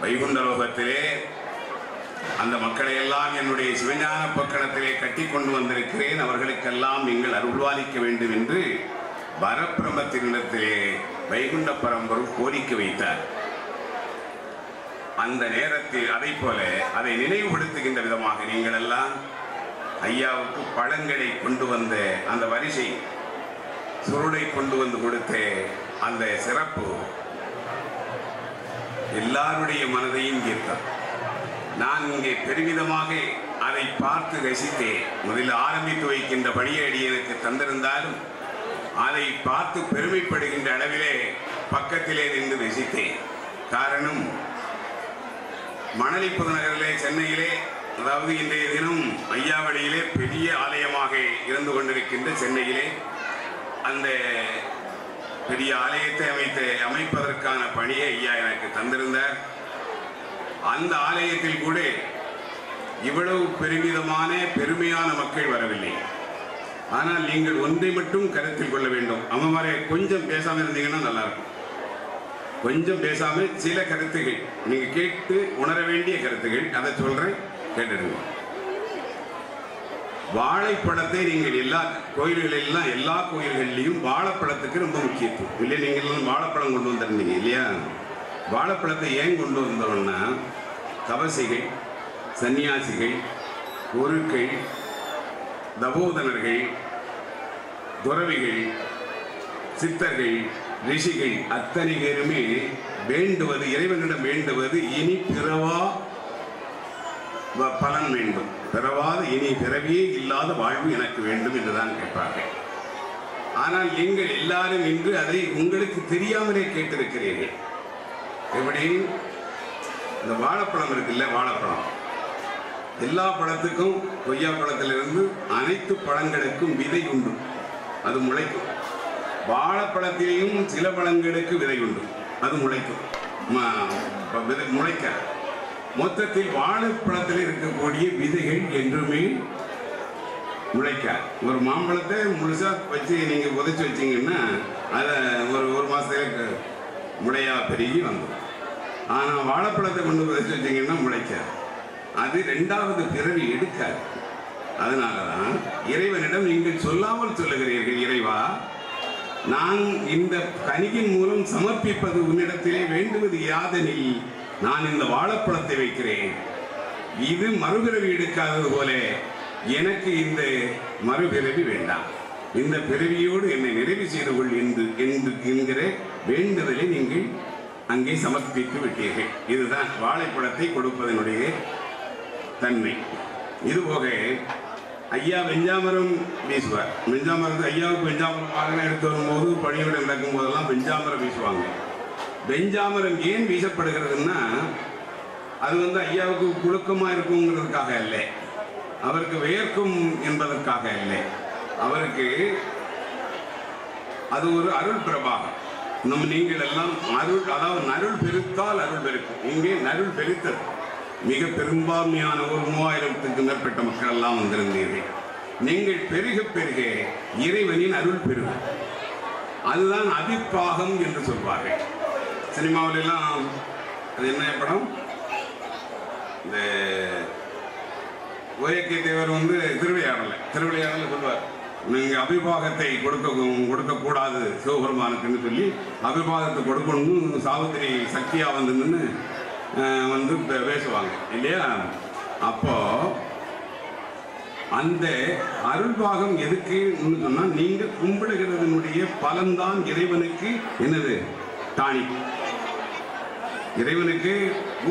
வைகுண்ட லோகத்திலே அந்த மக்களை எல்லாம் என்னுடைய சிவஞான பக்கணத்திலே கட்டி கொண்டு வந்திருக்கிறேன். அவர்களுக்கெல்லாம் நீங்கள் அருள்வாளிக்க வேண்டும் என்று பரபிரமத்தினிடத்திலே வைகுண்ட பரம்பரும் கோரிக்கை வைத்தார். அந்த நேரத்தில் அதை போல அதை நினைவுபடுத்துகின்ற விதமாக நீங்கள் எல்லாம் ஐயாவுக்கு பழங்களை கொண்டு வந்த அந்த வரிசை சுருளை கொண்டு வந்து கொடுத்த அந்த சிறப்பு எல்லாருடைய மனதையும் ஈர்த்தது நான் இங்கே பெருமிதமாக அதை பார்த்து ரசித்தேன். முதலில் ஆரம்பித்து வைக்கின்ற பணியடி எனக்கு தந்திருந்தாலும் அதை பார்த்து பெருமைப்படுகின்ற அளவிலே பக்கத்திலே நின்று ரசித்தேன். காரணம் மணலி புதுநகரிலே சென்னையிலே அதாவது இன்றைய தினம் ஐயாவடியிலே பெரிய ஆலயமாக இருந்து கொண்டிருக்கின்ற சென்னையிலே அந்த பெரிய ஆலயத்தை அமைத்து அமைப்பதற்கான பணியை ஐயா எனக்கு தந்திருந்தார். அந்த ஆலயத்தில் கூட இவ்வளவு பெருமிதமான பெருமையான மக்கள் வரவில்லை. ஆனால் நீங்கள் ஒன்றை மட்டும் கருத்தில் கொள்ள வேண்டும். அம்மாரே கொஞ்சம் பேசாமல் இருந்தீங்கன்னா நல்லா இருக்கும் கொஞ்சம் பேசாமல் சில கருத்துகள் நீங்கள் கேட்டு உணர வேண்டிய கருத்துகள் அதை சொல்கிறேன் கேட்டுடுங்க. வாழைப்பழத்தை நீங்கள் எல்லா கோயில்களெல்லாம் எல்லா கோயில்கள்லையும் வாழைப்பழத்துக்கு ரொம்ப முக்கியத்துவம். இல்லையா? நீங்கள் வாழைப்பழம் கொண்டு வந்திருந்தீங்க இல்லையா? வாழைப்பழத்தை ஏன் கொண்டு வந்தோம்னா தவசிகள் சன்னியாசிகள் குருக்கள் தபோதனர்கள் துறவிகள் சித்தர்கள் ரிஷிகள் அத்தனை பேருமே வேண்டுவது இறைவனிடம் வேண்டுவது இனி பிறவா பலன் வேண்டும். பிறவாது இனி பிறவியே இல்லாத வாழ்வு எனக்கு வேண்டும் என்றுதான் கேட்பார்கள். ஆனால் நீங்கள் எல்லாரும் இன்று அதை உங்களுக்கு தெரியாமலே கேட்டிருக்கிறீர்கள். எப்படி? இந்த வாழைப்பழம் இருக்குல்ல வாழைப்பழம். எல்லா பழத்துக்கும் கொய்யா பழத்திலிருந்து அனைத்து பழங்களுக்கும் விதை உண்டு. அது முளைக்கும். வாழைப்பழத்திலேயும் சில பழங்களுக்கு விதை உண்டு. அது முளைக்கும். முளைக்க மொத்தத்தில் வாழைப்பழத்தில் இருக்கக்கூடிய விதைகள் என்றுமே முளைக்க ஒரு மாம்பழத்தை முழுசா வச்சு நீங்கள் உதச்சி வச்சிங்கன்னா அதை ஒரு ஒரு மாதத்துல முளையாக பெருகி வந்துடும் ஆனால் வாழைப்பழத்தை கொண்டு உதைச்சு வச்சிங்கன்னா முளைக்காது. அது ரெண்டாவது பிறவி எடுக்காது. அதனாலதான் இறைவனிடம் நீங்கள் சொல்லாமல் சொல்லுகிறீர்கள் இறைவா நான் இந்த கனியின் மூலம் சமர்ப்பிப்பது உன்னிடத்திலே வேண்டுவது யாதனில்? நான் இந்த வாழைப்பழத்தை வைக்கிறேன். இது மறுபிறவி எடுக்காதது போல எனக்கு இந்த மறுபிறவி வேண்டாம். இந்த பிறவியோடு என்னை நிறைவு செய்து கொள் என்று என்று என்கிற வேண்டுதலை நீங்கள் அங்கே சமர்ப்பித்து விட்டீர்கள். இதுதான் வாழைப்பழத்தை கொடுப்பதனுடைய தன்மை. இதுபோக ஐயா வெஞ்சாமரம் வீசுவார். வெஞ்சாமரம் ஐயாவுக்கு வெஞ்சாமரம் வாகனம் எடுத்து வரும்போது பணியோடு நடக்கும் போதெல்லாம் வெஞ்சாமரம் வீசுவாங்க. வெஞ்சாமரம் ஏன் வீசப்படுகிறதுன்னா அது வந்து ஐயாவுக்கு குழுக்கமாக இருக்குங்கிறதுக்காக இல்லை. அவருக்கு வேர்க்கும் என்பதற்காக இல்லை. அவருக்கு அது ஒரு அருள் பிரபாகம். நம்ம நீங்கள் எல்லாம் அருள் அதாவது நருள் பெருத்தால் அருள் பெருக்கும். இங்கே நருள் பெருத்தது மிக பெரும்பான்மையான ஒரு மூவாயிரத்துக்கு மேற்பட்ட மக்கள் எல்லாம் வந்திருந்தீர்கள். நீங்கள் பெருக பெருக இறைவனின் அருள் பெருகும் அதுதான் அபிப்பாகம் என்று சொல்வார்கள். சினிமாவிலெல்லாம் அது என்ன படம்? இந்த ஓஏகே தேவர் வந்து திருவிளையாடல. திருவிளையாடல சொல்வார் நீங்க அபிபாகத்தை கொடுக்க கொடுக்க கூடாது சிவபெருமானுக்குன்னு சொல்லி அபிபாகத்தை கொடுக்கணும்னு சாவித்திரி சக்தியா வந்து வந்து பே- பேசுவாங்க. இல்லையா? அப்போ அந்த அருள்பாகம் எதுக்குன்னு சொன்னா நீங்க கும்பிடுகிறதனுடைய பலன்தான் இறைவனுக்கு என்னது? டானி இறைவனுக்கு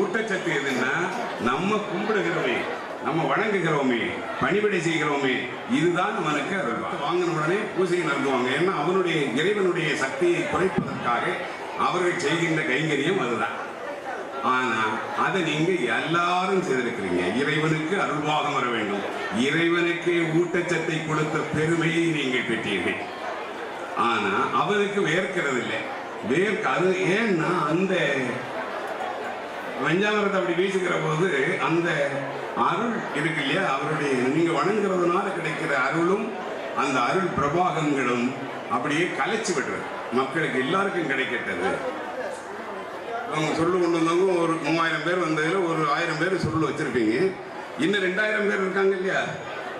ஊட்டச்சத்து எதுன்னா நம்ம கும்பிடுகிறோமே நம்ம வணங்குகிறோமே பணிவிடை செய்கிறோமே இதுதான் அவனுக்கு அருள் வாங்கின உடனே பூஜையை நடத்துவாங்க ஏன்னா அவனுடைய இறைவனுடைய சக்தியை குறைப்பதற்காக அவர்கள் செய்கின்ற கைங்கரியம் அதுதான். ஆனா அதை நீங்க எல்லாரும் செய்திருக்கிறீங்க. இறைவனுக்கு அருள்வாகம் வர வேண்டும். இறைவனுக்கு ஊட்டச்சத்தை கொடுத்த பெருமையை நீங்கள் பெற்றீர்கள். ஆனா அவனுக்கு வேர்க்கிறது இல்லை வேர்க்க அது ஏன்னா அந்த வெஞ்சாமரத்தை அப்படி வீசுகிற போது அந்த அருள் இருக்கு இல்லையா? அவருடைய நீங்க வணங்குறதுனால கிடைக்கிற அருளும் அந்த அருள் பிரபாகங்களும் அப்படியே கலைச்சு விடுறது. மக்களுக்கு எல்லாருக்கும் கிடைக்கட்டது. அவங்க சொல்லு கொண்டு வந்தவங்க ஒரு மூவாயிரம் பேர் வந்ததில் ஒரு ஆயிரம் பேர் சொல்லு வச்சிருப்பீங்க. இன்னும் ரெண்டாயிரம் பேர் இருக்காங்க இல்லையா?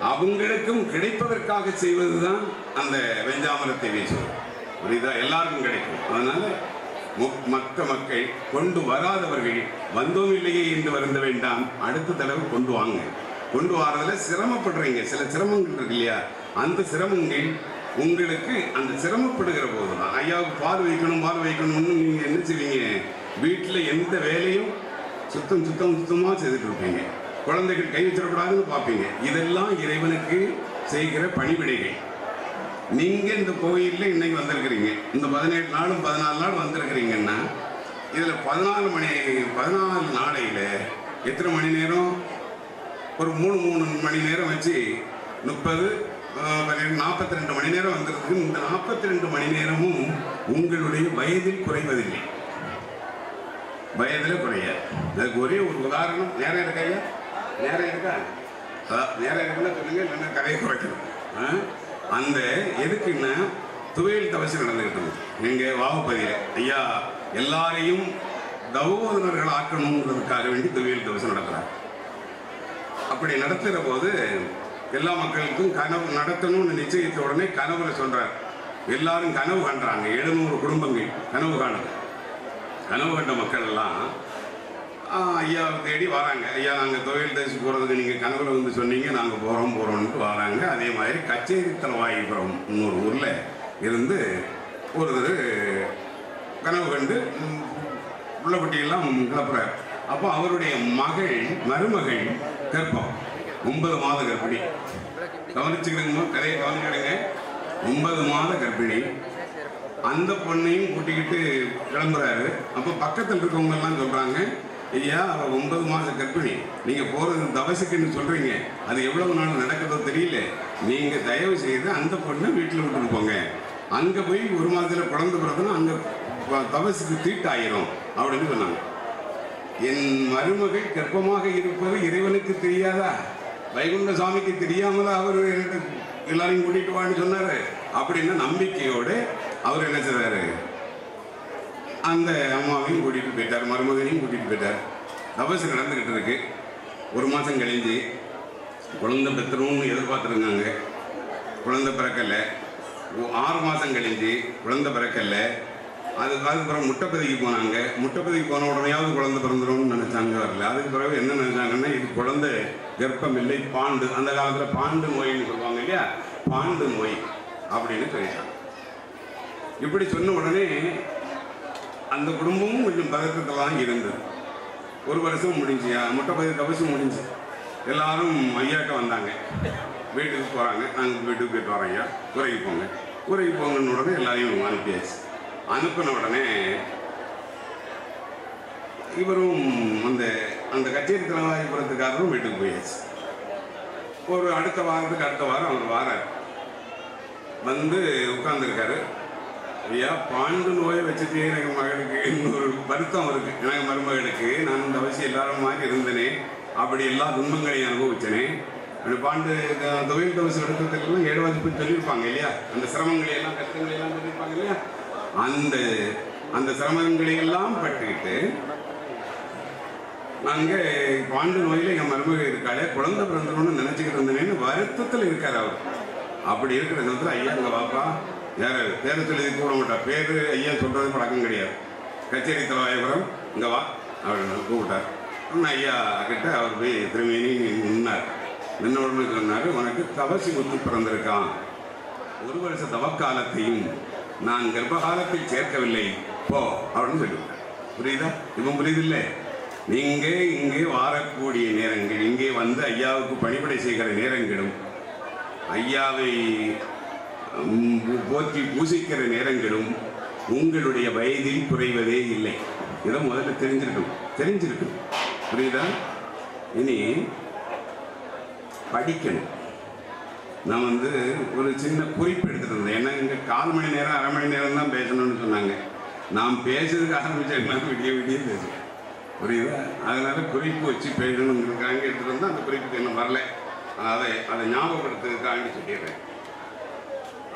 அவங்களுக்கும் கிடைப்பதற்காக செய்வது தான் அந்த வெஞ்சாமரத்தை வீசுவது. புரியுதா? எல்லாருக்கும் கிடைக்கும். அதனால மு- மற்ற மக்கள் கொண்டு வராதவர்கள் வந்தோம் இல்லையே என்று வருந்த வேண்டாம். அடுத்த தடவை கொண்டு வாங்க. கொண்டு வரதுல சிரமப்படுறீங்க. சில சிரமங்கள் இருக்கு இல்லையா? அந்த சிரமங்கள் உங்களுக்கு அந்த சிரமப்படுகிற போது தான் ஐயாவுக்கு பால் வைக்கணும் பால் வைக்கணும்னு நீங்க என்ன செய்வீங்க? வீட்டில் எந்த வேலையும் சுத்தம் சுத்தம் சுத்தமாக செய்துட்டு இருப்பீங்க. குழந்தைகள் கை வச்சிடக்கூடாதுன்னு பார்ப்பீங்க. இதெல்லாம் இறைவனுக்கு செய்கிற பணிவிடைகள். நீங்கள் இந்த கோயிலில் இன்னைக்கு வந்திருக்கிறீங்க. இந்த பதினேழு நாளும் பதினாலு நாள் வந்திருக்கிறீங்கன்னா இதில் பதினாலு மணி பதினாலு நாளையில் எத்தனை மணி நேரம்? ஒரு மூணு மூணு மணி நேரம் வச்சு முப்பது நாற்பத்தி ரெண்டு மணி நேரம் வந்திருக்கு இந்த நாற்பத்தி ரெண்டு மணி நேரமும் உங்களுடைய வயதில் குறைவதில்லை. வயதில் குறையாது. அதுக்கு ஒரே ஒரு உதாரணம். நேரம் இருக்கா ஐயா? நேரம் இருக்கா? நேரம் இருக்குன்னா சொல்லுங்க இல்லைன்னா கதையை குறைக்கணும். ஆ? அந்த எதுக்குன்னா துவையல் தவசம் நடந்துகிட்டு எங்கள் எங்க வாகுப்பதியில் ஐயா எல்லாரையும் தவோதனர்கள் ஆக்கணுங்கிறதுக்காக வேண்டி துவையல் தவசம் நடக்கிறார் அப்படி நடத்துகிற போது எல்லா மக்களுக்கும் கனவு நடத்தணும்னு நிச்சயித்த உடனே கனவுல சொல்றார். எல்லாரும் கனவு காண்றாங்க எழுநூறு குடும்பங்கள் கனவு காணுது கனவு கண்ட மக்கள் எல்லாம் ஐயாவை தேடி வராங்க. ஐயா நாங்கள் தொழில் தேசி போகிறதுக்கு நீங்கள் கனவுல வந்து சொன்னீங்க. நாங்கள் போகிறோம் போகிறோம்ட்டு வராங்க. அதே மாதிரி கச்சேரி தலைவாயிபுரம் இன்னொரு ஊரில் இருந்து ஒருத்தர் கனவு கண்டு உள்ள குட்டியெல்லாம் கிளப்புறாரு. அப்போ அவருடைய மகள் மருமகள் கற்பம் ஒன்பது மாத கர்ப்பிணி. கவனிச்சுக்கிறீங்க கதையை கவனிக்கிடுங்க ஒன்பது மாத கர்ப்பிணி. அந்த பொண்ணையும் கூட்டிக்கிட்டு கிளம்புறாரு. அப்போ பக்கத்தில் இருக்கவங்க எல்லாம் சொல்றாங்க ஐயா அவர் ஒன்பது மாத கர்ப்பிணி. நீங்க போறது தவசுக்குன்னு சொல்றீங்க. அது எவ்வளவு நாள் நடக்குதோ தெரியல. நீங்க தயவு செய்து அந்த பொண்ணை வீட்டில் விட்டுட்டு போங்க. அங்கே போய் ஒரு மாதத்தில் குழந்தை பிறந்தனா அங்கே தபசுக்கு தீட்டாயிரும் அப்படின்னு சொன்னாங்க. என் மருமகள் கர்ப்பமாக இருப்பது இறைவனுக்கு தெரியாதா? வைகுண்ட சாமிக்கு தெரியாமல் அவர் எனக்கு எல்லாரையும் கூட்டிட்டு வான்னு சொன்னாரு. அப்படின்னு நம்பிக்கையோடு அவர் என்ன செய்றாரு? அந்த அம்மாவையும் கூட்டிட்டு போயிட்டார் மருமகனையும் கூட்டிட்டு போயிட்டார். தபசு நடந்துகிட்டு இருக்கு. ஒரு மாதம் கழிஞ்சு குழந்தை பெற்றணும்னு எதிர்பார்த்துருந்தாங்க. குழந்தை பிறக்கலை. ஆறு மாதம் கழிஞ்சு குழந்தை பிறக்கலை. அதுக்கு அதுக்கப்புறம் முட்டைப்பதிக்கு போனாங்க. முட்டைப்பதிக்கு போன உடனேயாவது குழந்தை பிறந்துரும்னு நினைச்சாங்க வரல அதுக்கு பிறகு என்ன நினைச்சாங்கன்னா இது குழந்தை கர்ப்பம் இல்லை பாண்டு. அந்த காலத்தில் பாண்டு நோயின்னு சொல்லுவாங்க இல்லையா? பாண்டு நோய் அப்படின்னு சொல்லிட்டாங்க. இப்படி சொன்ன உடனே அந்த குடும்பமும் கொஞ்சம் பதற்றத்தெல்லாம் இருந்தது. ஒரு வருஷம் முடிஞ்சு முட்டைப்பதி கவசம் முடிஞ்சு எல்லாரும் ஐயாட்ட வந்தாங்க. வீட்டுக்கு போகிறாங்க நாங்கள் வீட்டுக்கு போயிட்டு வரோம் ஐயா. குறைக்கு போங்க. குறைக்கு போங்கன்னு உடனே எல்லாரையும் அனுப்பியாச்சு அனுப்பின உடனே இவரும் அந்த அந்த கச்சேரி தலைவாய்புரத்துக்காரரும் வீட்டுக்கு போயாச்சு. ஒரு அடுத்த வாரத்துக்கு அடுத்த வாரம் அவர் வாரார். வந்து உட்கார்ந்துருக்காரு. ஐயா பாண்டு நோயை வச்சுட்டே எனக்கு மகளுக்கு இன்னொரு வருத்தம் இருக்கு. எனக்கு மருமகளுக்கு நான் இந்த அவசியம் எல்லாரும் மாதிரி இருந்தேனே அப்படி எல்லா துன்பங்களையும் அனுபவிச்சனே. அப்படி பாண்டு தொழில் தவசம் எடுக்கிறதுக்கெல்லாம் ஏழு வாதிப்பு சொல்லியிருப்பாங்க இல்லையா? அந்த சிரமங்களை எல்லாம் கஷ்டங்களை எல்லாம் சொல்லியிருப்பாங்க இல்லையா? அந்த அந்த சிரமங்களை எல்லாம் பட்டுக்கிட்டு நாங்க பாண்டு நோயில என் மருமக இருக்காளே குழந்தை பிறந்தணும்னு நினைச்சுக்கிட்டு இருந்தேன்னு வருத்தத்தில் இருக்கார் அவர். அப்படி இருக்கிற நேரத்தில் ஐயா இங்க வாப்பா. வேற பேரத்தில் இது கூட மாட்டா. பேரு ஐயா சொல்றது பழக்கம் கிடையாது. கச்சேரி தலைவாயபுரம் இங்க வா. அப்படின்னு கூப்பிட்டார். உடனே ஐயா கிட்ட அவர் போய் திருமேனி நின்னார். நின்ன உடனே சொன்னார் உனக்கு தவசி முத்து பிறந்திருக்கான். ஒரு வருஷ தவக்காலத்தையும் நான் கர்ப்பகாலத்தில் சேர்க்கவில்லை. போ அப்படின்னு சொல்லிவிட்டேன் புரியுதா? இவன் புரியுதில்லை? நீங்கள் இங்கே வாரக்கூடிய நேரங்கள் இங்கே வந்து ஐயாவுக்கு பணிபடை செய்கிற நேரங்களும் ஐயாவை போற்றி பூசிக்கிற நேரங்களும் உங்களுடைய வயதில் குறைவதே இல்லை. இதை முதல்ல தெரிஞ்சிருக்கும் தெரிஞ்சிருக்கும் புரியுதா? இனி படிக்கணும். நான் வந்து ஒரு சின்ன குறிப்பு எடுத்துகிட்டு இருந்தேன் ஏன்னா இங்கே கால் மணி நேரம் அரை மணி நேரம் தான் பேசணும்னு சொன்னாங்க. நான் பேசுறதுக்கு ஆரம்பிச்சேன்னா விடிய விடிய பேசுவேன். புரியுதா? அதனால குறிப்பு வச்சு பேசணுங்கிறதுக்காக எடுத்துகிட்டு வந்தா அந்த குறிப்புக்கு இன்னும் வரல. அதை அதை ஞாபகப்படுத்துறதுக்காண்டி சொல்லிடுறேன்.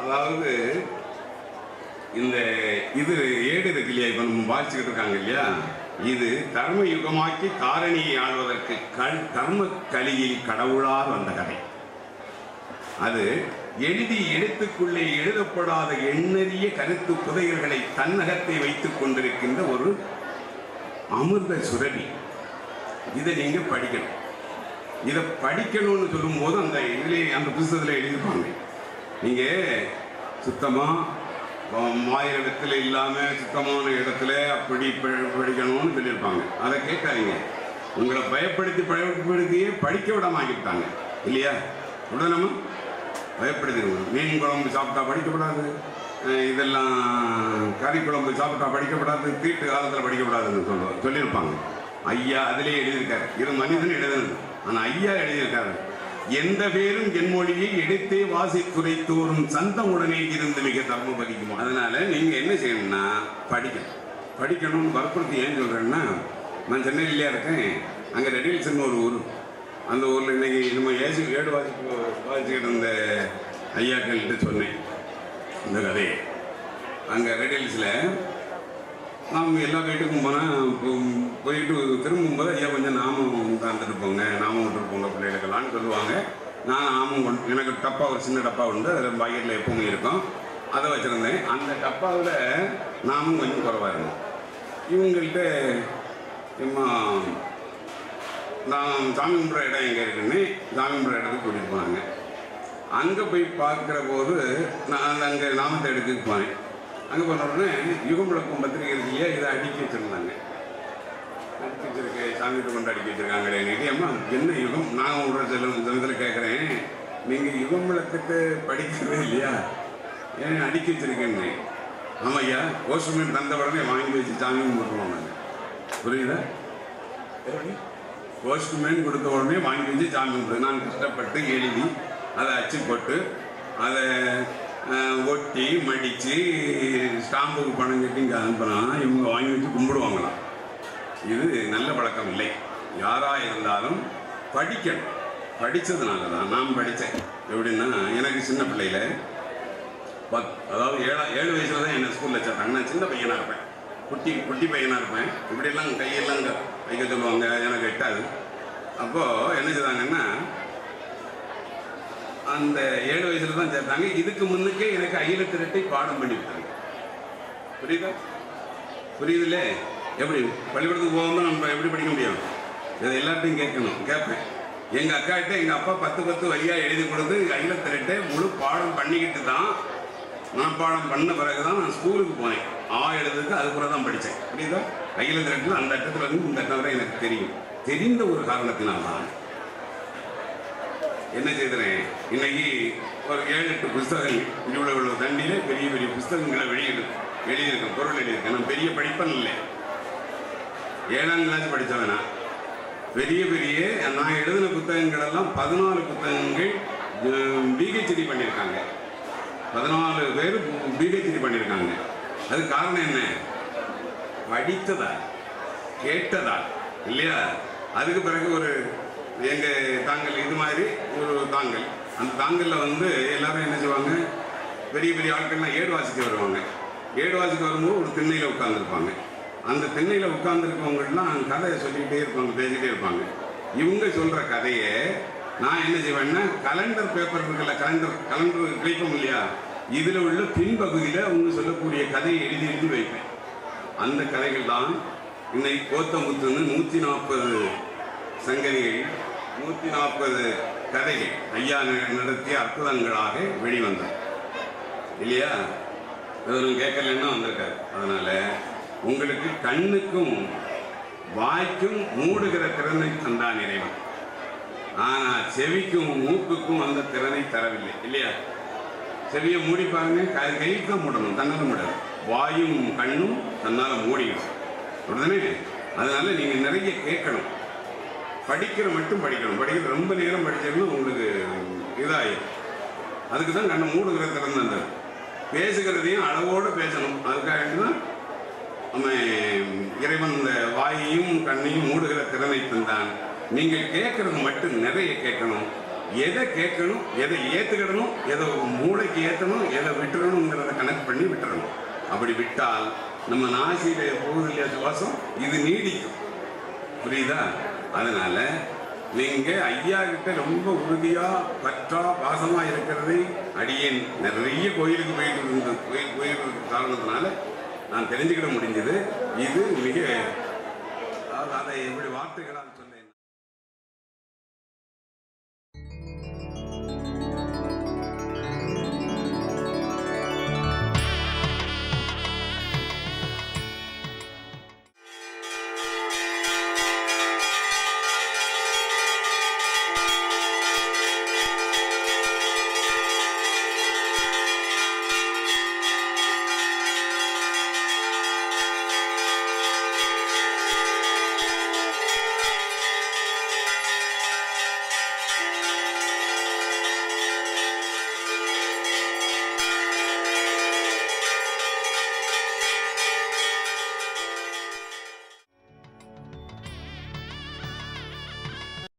அதாவது இந்த இது ஏடு இருக்கு இல்லையா? இப்போ நம்ம வாசிச்சுக்கிட்டு இருக்காங்க இல்லையா? இது கர்ம யுகமாக்கி காரணியை ஆள்வதற்கு கல் கர்ம கலியில் கடவுளார் வந்த கதை. அது எழுதி எழுத்துக்குள்ளே எழுதப்படாத எண்ணறிய கருத்து புதையல்களை தன்னகத்தை வைத்துக் கொண்டிருக்கின்ற ஒரு அமிர்த சுரபி. இதை நீங்க படிக்கணும். இதை படிக்கணும்னு சொல்லும்போது அந்த இதிலே அந்த புத்தகத்தில் எழுதியிருப்பாங்க. நீங்க சுத்தமாக மாயிர இடத்துல இல்லாமல் சுத்தமான இடத்துல அப்படி படிக்கணும்னு சொல்லியிருப்பாங்க. அதை கேட்காதீங்க. உங்களை பயப்படுத்தி பயப்படுத்தியே படிக்க விடாம ஆக்கிட்டாங்க இல்லையா? உடனே பயப்படுத்திடுவோம் மீன் குழம்பு சாப்பிட்டா படிக்கப்படாது. இதெல்லாம் கறி குழம்பு சாப்பிட்டா படிக்கப்படாது. தீட்டு காலத்தில் படிக்கப்படாதுன்னு சொல்லுவோம் சொல்லியிருப்பாங்க. ஐயா அதிலே எழுதியிருக்காரு. இரு மனிதன் எழுதுனது. ஆனால் ஐயா எழுதியிருக்காரு. எந்த பேரும் என் மொழியை எடுத்தே வாசித்துரைத்தோறும் சந்தம் உடனே இருந்து மிக தர்மம் பதிக்குமா. அதனால நீங்கள் என்ன செய்யணும்னா படிக்கணும். படிக்கணும்னு வற்புறுத்தி ஏன் சொல்கிறேன்னா நான் சென்னையிலேயே இருக்கேன். அங்கே ரெடில்ஸ்னு ஒரு ஊர். அந்த ஊரில் இன்றைக்கி நம்ம ஏசி ஏடு வாசிப்பு வாசிச்சுக்கிட்டு இருந்த ஐயாக்கள்கிட்ட சொன்னேன் இந்த கதையை. அங்கே ரெடில்ஸில் நாம் எல்லா வீட்டுக்கும் போனால் போயிட்டு திரும்பும்போது ஐயா கொஞ்சம் நாமம் தந்துட்டு போங்க நாமம் விட்டுட்டு போங்க பிள்ளைகளுக்கெல்லாம்னு சொல்லுவாங்க. நான் நாமம் கொண்டு எனக்கு டப்பா ஒரு சின்ன டப்பா உண்டு. அதில் பாக்கெட்டில் எப்பவும் இருக்கும். அதை வச்சுருந்தேன். அந்த டப்பாவில் நாமும் கொஞ்சம் குறவாக இருந்தோம். இவங்கள்ட்ட இம்மா நான் சாமி கும்பிட்ற இடம் எங்கே இருக்குன்னு சாமி கும்பிட்ற இடத்துக்கு கூட்டிகிட்டு போனாங்க. அங்கே போய் பார்க்குற போது நான் அங்கே நாமத்தை எடுத்துக்கு போனேன். அங்கே போன உடனே யுகம் விளக்கம் பத்திரிகை இல்லையா இதை அடுக்கி வச்சுருந்தாங்க? அடுக்கி வச்சிருக்கு சாமி கொண்டு அடுக்கி வச்சிருக்காங்களே. அம்மா என்ன யுகம்? நான் உங்களோட செல்லும் சமயத்தில் கேட்குறேன் நீங்கள் யுகம் விளக்கத்தை படிக்கவே இல்லையா? ஏன் அடுக்கி வச்சிருக்கேன்னு? ஆமாம் ஐயா போஸ்ட்மேன் தந்த உடனே வாங்கி வச்சு சாமி கும்பிட்டுருவோம் நாங்கள் புரியுதா? போஸ்ட்மேன் கொடுத்த உடனே வாங்கி வச்சு சாமி கும்பிடு நான் கஷ்டப்பட்டு எழுதி அதை அச்சு போட்டு அதை ஒட்டி மடித்து ஸ்டாம்புக்கு பணம் கட்டி இங்கே அனுப்புனா இவங்க வாங்கி வச்சு கும்பிடுவாங்களாம் இது நல்ல பழக்கம் இல்லை. யாராக இருந்தாலும் படிக்கணும். படித்ததுனால தான் நான் படித்தேன். எப்படின்னா எனக்கு சின்ன பிள்ளையில் பத் அதாவது ஏழா ஏழு வயசில் தான் என்னை ஸ்கூலில் சேர்த்தாங்க. நான் சின்ன பையனாக இருப்பேன். குட்டி குட்டி பையனாக இருப்பேன். இப்படியெல்லாம் கையெல்லாம் இங்க வைக்க சொல்லுவாங்க எனக்கு எட்டாது அப்போது என்ன செய்தாங்கன்னா அந்த ஏழு வயசில் தான் சேர்த்தாங்க இதுக்கு முன்னுக்கே எனக்கு அகில திரட்டி பாடம் பண்ணி விட்டாங்க. புரியுதா? புரியுதுல்ல? எப்படி? பள்ளிக்கூடத்துக்கு போகாமல் நம்ம எப்படி படிக்க முடியும்? இதை எல்லாத்தையும் கேட்கணும். கேட்பேன். எங்கள் அக்காட்ட எங்கள் அப்பா பத்து பத்து வரியாக எழுதி கொடுத்து அகில திரட்டை முழு பாடம் பண்ணிக்கிட்டு தான் நான் பாடம் பண்ண பிறகு தான் நான் ஸ்கூலுக்கு போனேன். ஆ எழுதுக்கு அதுக்குள்ளே தான் படித்தேன். புரியுதா? அகில திரட்டில் அந்த இடத்துல இருந்து இந்த இடம் வரை எனக்கு தெரியும். தெரிந்த ஒரு காரணத்தினால் தான் என்ன செய்தேன்? இன்னைக்கு ஒரு ஏழு எட்டு புஸ்தகங்கள் இவ்வளோ இவ்வளோ தண்டியில பெரிய பெரிய புஸ்தகங்களை வெளியிடு வெளியிருக்கேன் பொருள் எழுதியிருக்கேன் நான் பெரிய படிப்பன் இல்லை. ஏழாம் கிளாஸ் படித்தவனா பெரிய பெரிய நான் எழுதின புத்தகங்கள் எல்லாம் பதினாலு புத்தகங்கள் பிஹெச்டி பண்ணியிருக்காங்க. பதினாலு பேர் பிஹெச்டி பண்ணியிருக்காங்க. அது காரணம் என்ன? படித்ததால் கேட்டதா இல்லையா? அதுக்கு பிறகு ஒரு எங்கள் தாங்கள் இது மாதிரி ஒரு தாங்கள். அந்த தாங்கலில் வந்து எல்லாரும் என்ன செய்வாங்க? பெரிய பெரிய ஆட்கள்லாம் ஏடு வாசிக்க வருவாங்க. ஏடு வாசிக்க வரும்போது ஒரு திண்ணையில் உட்காந்துருப்பாங்க அந்த திண்ணையில் உட்காந்துருக்கவங்கலாம் கதையை சொல்லிக்கிட்டே இருப்பாங்க பேசிக்கிட்டே இருப்பாங்க. இவங்க சொல்கிற கதையை நான் என்ன செய்வேன்னா கலண்டர் பேப்பர் இருக்குல்ல கலண்டர் கலண்டர் கிளிப்போம் இல்லையா? இதில் உள்ள பின்பகுதியில் அவங்க சொல்லக்கூடிய கதையை எழுதி எழுதி வைப்பேன். அந்த கதைகள் தான் இன்னைக்கு கோத்தமுத்துன்னு நூற்றி நாற்பது சங்கதிகள் நூற்றி நாற்பது கதைகள் ஐயா நடத்திய அற்புதங்களாக வெளிவந்தது. இல்லையா? எதுவும் கேட்கலன்னா வந்திருக்காரு. அதனால் உங்களுக்கு கண்ணுக்கும் வாய்க்கும் மூடுகிற திறனை தந்தான் இறைவன். ஆனால் செவிக்கும் மூக்குக்கும் அந்த திறனை தரவில்லை. இல்லையா? செவியை மூடி பாருங்க. கை- கைக்கு தான் மூடணும். தன்னதும் மூடாது வாயும் கண்ணும் தன்னால் மூடிடும் உடனே அதனால் நீங்கள் நிறைய கேட்கணும். படிக்கிற மட்டும் படிக்கணும். படிக்கிற ரொம்ப நேரம் படிச்சோம்னா உங்களுக்கு இதாயிடும் அதுக்கு தான் கண்ணை மூடுகிற திறன் அந்த பேசுகிறதையும் அளவோடு பேசணும். அதுக்காக தான் நம்ம இறைவன் இந்த வாயையும் கண்ணையும் மூடுகிற திறனை தந்தான். நீங்கள் கேட்கறது மட்டும் நிறைய கேட்கணும். எதை கேட்கணும் எதை ஏற்றுக்கிடணும் எதை மூளைக்கு ஏற்றணும் எதை விட்டுறணுங்கிறத கணக்கு பண்ணி விட்டுறணும். அப்படி விட்டால் நம்ம நாசியில போகுது இல்லையா சுவாசம் இது நீடிக்கும். புரியுதா? அதனால நீங்க ஐயா கிட்ட ரொம்ப உறுதியா பற்றா பாசமா இருக்கிறது அடியேன். நிறைய கோயிலுக்கு போயிட்டு இருந்த கோயில் போயிட்டு காரணத்தினால நான் தெரிஞ்சுக்கிட முடிஞ்சது. இது மிக அதாவது அதை எப்படி வார்த்தைகளால்